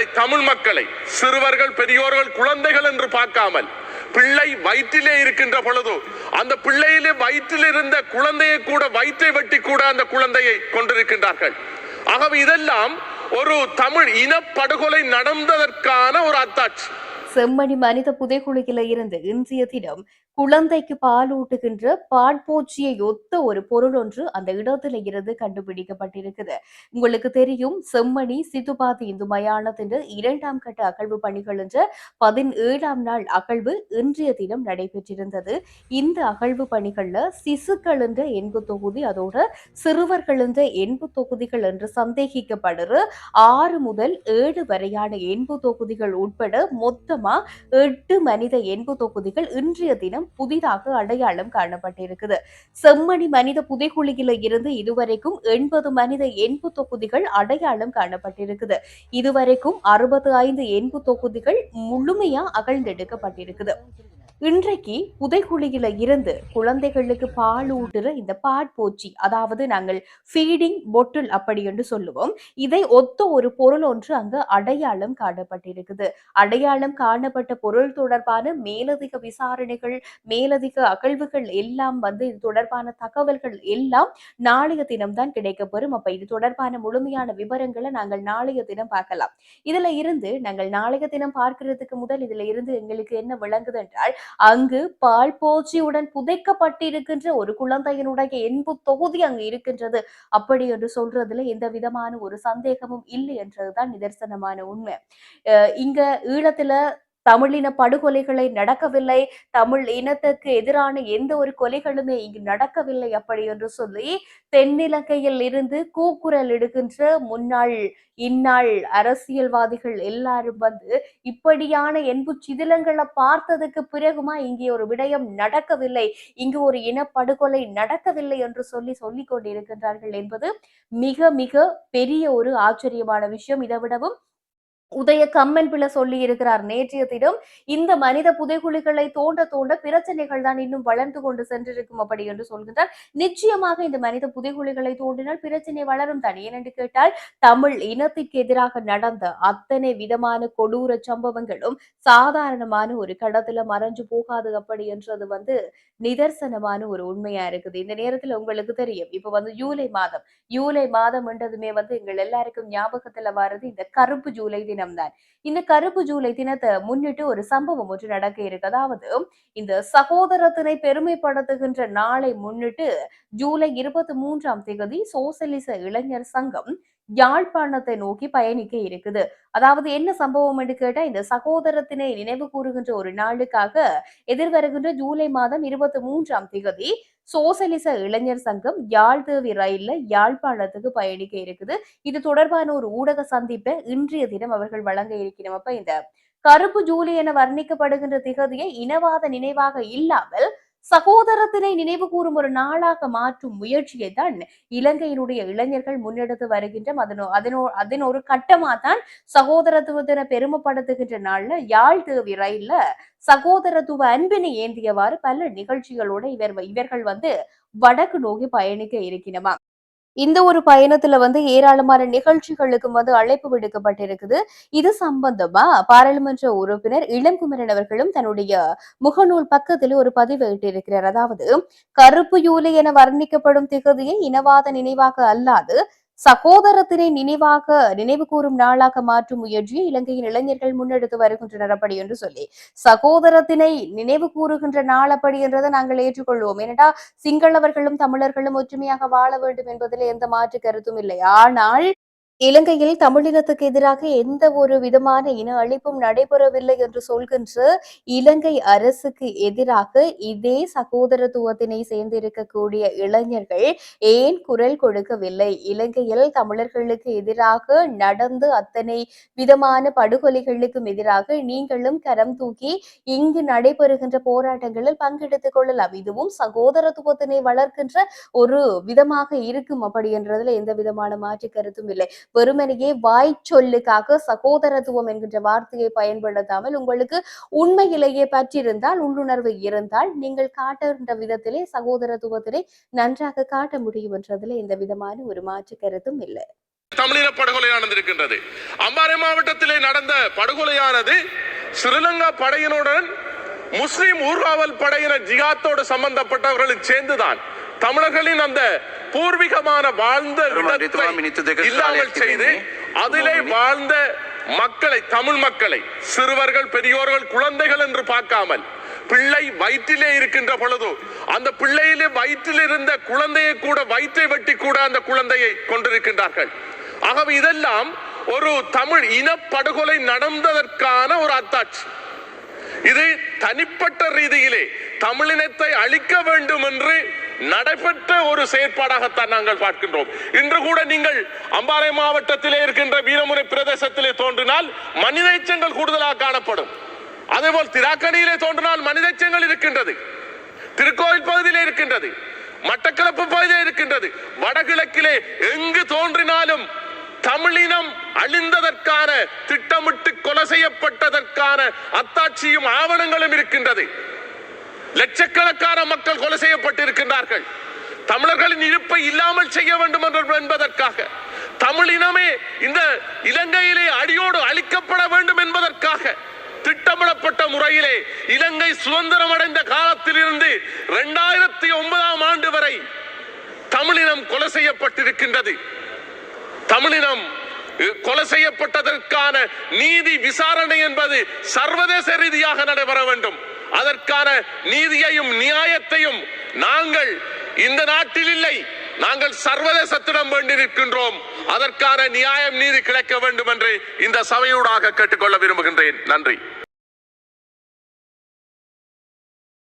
மக்களை தமிழ் மக்களை சிறுவர்கள் பெரியோர்கள் குழந்தைகள் என்று பார்க்காமல் பிள்ளை வயிற்றிலே இருக்கின்ற பொழுது அந்த பிள்ளையிலே வயிற்றில் இருந்த குழந்தையை கூட வயிற்றை வெட்டி கூட அந்த குழந்தையை கொண்டிருக்கின்றார்கள். ஆகவே இதெல்லாம் ஒரு தமிழ் இனப்படுகொலை நடந்ததற்கான ஒரு அத்தாட்சி. செம்மணி மனித புதைகுழியில இருந்து இன்றைய தினம் குழந்தைக்கு பாலூட்டுகின்ற பாட்பூச்சியை ஒத்த ஒரு பொருள் ஒன்று அந்த இடத்துல இருந்து கண்டுபிடிக்கப்பட்டிருக்குது. உங்களுக்கு தெரியும் செம்மணி சித்துபாத்தி இந்து மயானத்தின் இரண்டாம் கட்ட அகழ்வு பணிகள் என்ற பதினேழாம் நாள் அகழ்வு இன்றைய தினம் நடைபெற்றிருந்தது. இந்த அகழ்வு பணிகள்ல சிசுக்கள் என்ற எண்பு தொகுதி அதோட சிறுவர்கள் என்ற எண்பு தொகுதிகள் என்று சந்தேகிக்கப்படுற ஆறு முதல் ஏழு வரையான எண்பு தொகுதிகள் உட்பட மொத்தமா எட்டு மனித எண்பு தொகுதிகள் இன்றைய தினம் புதிதாக அடையாளம் காணப்பட்டிருக்குது. செம்மணி மனித புதைக்குழியில இருந்து இதுவரைக்கும் எண்பது மனித எண்பு தொகுதிகள் அடையாளம் காணப்பட்டிருக்குது. இதுவரைக்கும் அறுபத்தி ஐந்து எண்பு தொகுதிகள் முழுமையா அகழ்ந்தெடுக்கப்பட்டிருக்குது. இன்றைக்கு உதைகுழியில இருந்து குழந்தைகளுக்கு பால் ஊட்டுற இந்த பாட்பூச்சி அதாவது நாங்கள் ஃபீடிங் பொட்டில் அப்படி என்று சொல்லுவோம் இதை ஒத்த ஒரு பொருள் ஒன்று அங்கு அடையாளம் காணப்பட்டிருக்குது. அடையாளம் காணப்பட்ட பொருள் தொடர்பான மேலதிக விசாரணைகள் மேலதிக அகழ்வுகள் எல்லாம் வந்து இது தொடர்பான தகவல்கள் எல்லாம் நாளைய தினம்தான் கிடைக்கப்பெறும். அப்ப இது தொடர்பான முழுமையான விவரங்களை நாங்கள் நாளைய தினம் பார்க்கலாம். இதுல இருந்து நாங்கள் நாளைய தினம் பார்க்கிறதுக்கு முதல் இதுல இருந்து எங்களுக்கு என்ன விளங்குது என்றால் அங்கு பால் போச்சியுடன் புதைக்கப்பட்டிருக்கின்ற ஒரு குழந்தையினுடைய என்பு தொகுதி அங்கு இருக்கின்றது. அப்படி என்று சொல்றதுல எந்த விதமான ஒரு சந்தேகமும் இல்லை என்றதுதான் நிதர்சனமான உண்மை. அஹ் இங்க ஈழத்துல தமிழின படுகொலைகளை நடக்கவில்லை. தமிழ் இனத்துக்கு எதிரான எந்த ஒரு கொலைகளுமே இங்கு நடக்கவில்லை அப்படி என்று சொல்லி தென்னிலங்கையில் இருந்து கூக்குரல் இடுகின்ற முன்னாள் இந்நாள் அரசியல்வாதிகள் எல்லாரும் வந்து இப்படியான என்பு சிதிலங்களை பார்த்ததுக்கு பிறகுமா இங்கே ஒரு விடயம் நடக்கவில்லை. இங்கு ஒரு இனப்படுகொலை நடக்கவில்லை என்று சொல்லி சொல்லிக் கொண்டிருக்கின்றார்கள் என்பது மிக மிக பெரிய ஒரு ஆச்சரியமான விஷயம். இதை விடவும் உதய கம்மன் பிள்ளை சொல்லி இருக்கிறார். நேற்றைய தினம் இந்த மனித புதைகுழிகளை தோண்ட தோண்ட பிரச்சனைகள் தான் இன்னும் வளர்ந்து கொண்டு சென்றிருக்கும் அப்படி என்று சொல்கின்றார். நிச்சயமாக இந்த மனித புதைகுழிகளை தோண்டினால் பிரச்சனை வளரும் தான்? ஏனென்று கேட்டால் தமிழ் இனத்திற்கு எதிராக நடந்த அத்தனை விதமான கொடூர சம்பவங்களும் சாதாரணமான ஒரு கடத்துல மறைஞ்சு போகாது அப்படி என்றது வந்து நிதர்சனமான ஒரு உண்மையா இருக்குது. இந்த நேரத்துல உங்களுக்கு தெரியும். இப்ப வந்து ஜூலை மாதம். ஜூலை மாதம் என்றதுமே வந்து எங்கள் எல்லாருக்கும் ஞாபகத்துல வர்றது இந்த கருப்பு ஜூலை தினம்தான். இந்த கருப்பு ஜூலை தினத்தை முன்னிட்டு ஒரு சம்பவம் ஒன்று நடக்க இருக்கு. அதாவது இந்த சகோதரத்தினை பெருமைப்படுத்துகின்ற நாளை முன்னிட்டு ஜூலை இருபத்தி மூன்றாம் தேதி சோசலிச இளைஞர் சங்கம் யாழ்ப்பாணத்தை நோக்கி பயணிக்க இருக்குது. அதாவது என்ன சம்பவம் என்று கேட்டா இந்த சகோதரத்தினை நினைவு கூறுகின்ற ஒரு நாளுக்காக எதிர்வருகின்ற ஜூலை மாதம் இருபத்தி மூன்றாம் தேதி சோசலிச இளைஞர் சங்கம் யாழ்தேவி ரயில்ல யாழ்ப்பாணத்துக்கு பயணிக்க இருக்குது. இது தொடர்பான ஒரு ஊடக சந்திப்பை இன்றைய தினம் அவர்கள் வழங்க இருக்கிறோம். அப்ப இந்த கருப்பு ஜூலி என வர்ணிக்கப்படுகின்ற திகதியை இனவாத நினைவாக இல்லாமல் சகோதரத்தினை நினைவு கூறும் ஒரு நாளாக மாற்றும் முயற்சியை தான் இலங்கையினுடைய இளைஞர்கள் முன்னெடுத்து வருகின்ற அதனோ அதனோ அதன் ஒரு கட்டமா தான் சகோதரத்துவத்தின பெருமைப்படுத்துகின்ற நாள்ல யாழ் தேவி ரயில்ல சகோதரத்துவ அன்பினை ஏந்தியவாறு பல நிகழ்ச்சிகளோட இவர் இவர்கள் வந்து வடக்கு நோக்கி பயணிக்க இருக்கிறமா இந்த ஒரு பயணத்துல வந்து ஏராளமான நிகழ்ச்சிகளுக்கு வந்து அழைப்பு விடுக்கப்பட்டிருக்குது. இது சம்பந்தமா பாராளுமன்ற உறுப்பினர் இளங்குமரன் அவர்களும் தன்னுடைய முகநூல் பக்கத்தில் ஒரு பதிவு இட்டிருக்கிறார். அதாவது கருப்பு யூலை என வர்ணிக்கப்படும் திகதியை இனவாத நினைவாக அல்லாது சகோதரத்தினை நினைவாக நினைவு கூறும் நாளாக மாற்றும் முயற்சியை இலங்கையின் இளைஞர்கள் முன்னெடுத்து வருகின்றனர் அப்படி என்று சொல்லி சகோதரத்தினை நினைவு கூறுகின்ற நாள் அப்படி என்றதை நாங்கள் ஏற்றுக்கொள்வோம். ஏனென்றா சிங்களவர்களும் தமிழர்களும் ஒற்றுமையாக வாழ வேண்டும் என்பதில் எந்த மாற்று கருத்தும் இல்லை. ஆனால் இலங்கையில் தமிழினத்துக்கு எதிராக எந்த ஒரு விதமான இன அழிப்பும் நடைபெறவில்லை என்று சொல்கின்ற இலங்கை அரசுக்கு எதிராக இதே சகோதரத்துவத்தினை சேர்ந்திருக்கக்கூடிய இளைஞர்கள் ஏன் குரல் கொடுக்கவில்லை? இலங்கையில் தமிழர்களுக்கு எதிராக நடந்து அத்தனை விதமான படுகொலைகளுக்கும் எதிராக நீங்களும் கரம் தூக்கி இங்கு நடைபெறுகின்ற போராட்டங்களில் பங்கெடுத்துக் கொள்ளலாம். இதுவும் சகோதரத்துவத்தினை வளர்க்கின்ற ஒரு விதமாக இருக்கும் அப்படி என்றதுல எந்த விதமான மாற்று கருத்தும் இல்லை. வெறுமனையே வாய் சொல்லுக்காக சகோதரத்துவம் என்கின்ற வார்த்தையை பயன்படுத்தாமல் உங்களுக்கு உண்மையிலேயே பற்றிருந்தால் உள்ளுணர்வு இருந்தால் நீங்கள் காட்டுகின்ற விதத்திலே சகோதரத்துவத்திலே நன்றாக காட்ட முடியும் என்றதுல எந்த விதமான ஒரு மாற்று கருத்தும் இல்லை. தமிழின படுகொலை நடந்திருக்கின்றது. அம்பாறை மாவட்டத்திலே நடந்த படுகொலையானது ஸ்ரீலங்கா படையினுடன் முஸ்லிம் ஊர்காவல் படையினர் ஜிகாத்தோடு சம்பந்தப்பட்டவர்களும் சேர்ந்துதான் தமிழர்களின் அந்த பூர்வீகமான வாழ்ந்த இல்லாமல் செய்து அதிலே வாழ்ந்த மக்களை தமிழ் மக்களை சிறுவர்கள் பெரியோர்கள் குழந்தைகள் என்று பார்க்காமல் பிள்ளை வயிற்றிலே இருக்கின்ற பொழுது அந்த பிள்ளையிலே வயிற்றில் இருந்த குழந்தையை கூட வயிற்றை வெட்டி கூட அந்த குழந்தையை கொண்டிருக்கின்றார்கள். ஆகவே இதெல்லாம் ஒரு தமிழ் இனப்படுகொலை நடந்ததற்கான ஒரு அத்தாட்சி. இது தனிப்பட்ட ரீதியிலே தமிழினத்தை அழிக்க வேண்டும் என்று நடைபெற்ற ஒரு செயற்பாடாகத்தான் நாங்கள் பார்க்கின்றோம். இன்று கூட நீங்கள் அம்பாறை மாவட்டத்திலே இருக்கின்ற வீரமுறை பிரதேசத்திலே தோன்றினால் மனித எச்சங்கள் கூடுதலாக காணப்படும். அதேபோல் திராக்கணியிலே தோன்றினால் மனித எச்சங்கள் இருக்கின்றது. திருக்கோயில் பகுதியிலே இருக்கின்றது. மட்டக்களப்பு பகுதியிலே இருக்கின்றது. வடகிழக்கிலே எங்கு தோன்றினாலும் தமிழினம் அழிந்ததற்கான திட்டமிட்டு கொலை செய்யப்பட்டதற்கான அத்தாட்சியும் ஆவணங்களும் இருக்கின்றது. லட்சக்கணக்கான மக்கள் கொலை செய்யப்பட்டிருக்கின்றார்கள். தமிழர்களின் இருப்பை இல்லாமல் செய்ய வேண்டும் என்பதற்காக தமிழினமே இந்த இலங்கையிலே அடியோடு அழிக்கப்பட வேண்டும் என்பதற்காக திட்டமிடப்பட்ட முறையிலே இலங்கை சுதந்திரம் அடைந்த காலத்திலிருந்து இரண்டாயிரத்தி ஒன்பதாம் ஆண்டு வரை தமிழினம் கொலை செய்யப்பட்டிருக்கின்றது. தமிழினம் கொலை செய்யப்பட்டதற்கான நீதி விசாரணை என்பது சர்வதேச ரீதியாக நடைபெற வேண்டும். அதற்கான நீதியையும் நியாயத்தையும் நாங்கள் இந்த நாட்டில் இல்லை. நாங்கள் சர்வதேசத்திடம் வேண்டி நிற்கின்றோம். அதற்கான நியாயம் நீதி கிடைக்க வேண்டும் என்று இந்த சபையூடாக கேட்டுக்கொள்ள விரும்புகின்றேன். நன்றி.